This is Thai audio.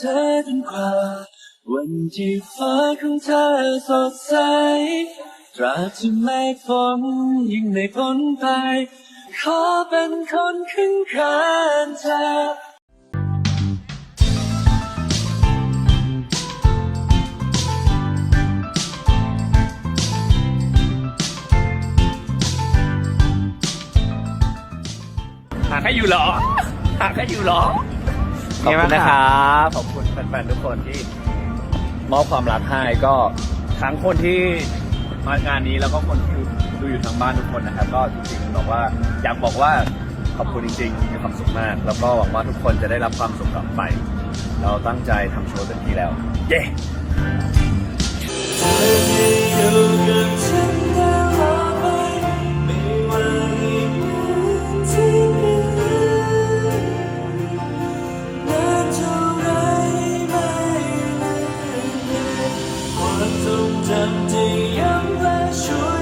เธอจนกว่า วันที่ฟ้าของเธอสดใสตราบที่ไม่พ้นยิ่งไม่พ้นไป ขอเป็นคนข้างข้างเธอหาแค่อยู่หรอ หาแค่อยู่หรอ ขอบคุณนะครับขอบคุณแฟนๆทุกคนที่มอบความรักให้ก็ทั้งคนที่มางานนี้แล้วก็คนที่ดูอยู่ทางบ้านทุกคนนะครับ ก็จริงๆบอกว่าอยากบอกว่าขอบคุณจริงๆมีความสุขมาก แล้วก็หวังว่าทุกคนจะได้รับความสุขกลับไป เราตั้งใจทำโชว์เต็มที่แล้ว เย้อยู่กับ จำจะย้ำและช่วย